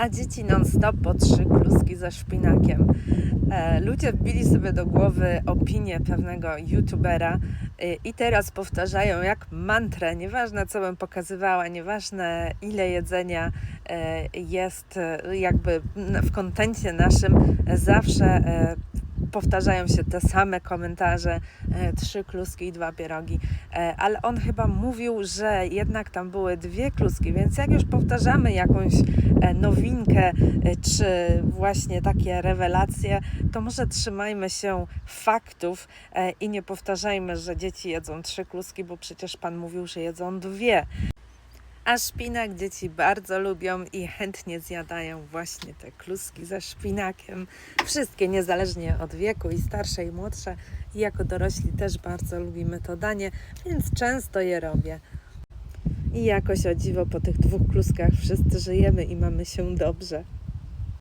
a dzieci non-stop po trzy kluski ze szpinakiem. E, ludzie wbili sobie do głowy opinię pewnego youtubera e, i teraz powtarzają jak mantrę, nieważne co bym pokazywała, nieważne ile jedzenia e, jest jakby w kontencie naszym, zawsze powtarzają się te same komentarze, e, trzy kluski i dwa pierogi, E, ale on chyba mówił, że jednak tam były dwie kluski, więc jak już powtarzamy jakąś e, nowinkę, czy właśnie takie rewelacje, to może trzymajmy się faktów i nie powtarzajmy, że dzieci jedzą trzy kluski, bo przecież Pan mówił, że jedzą dwie. A szpinak dzieci bardzo lubią i chętnie zjadają właśnie te kluski ze szpinakiem. Wszystkie, niezależnie od wieku, i starsze, i młodsze. I jako dorośli też bardzo lubimy to danie, więc często je robię. I jakoś o dziwo po tych dwóch kluskach wszyscy żyjemy i mamy się dobrze.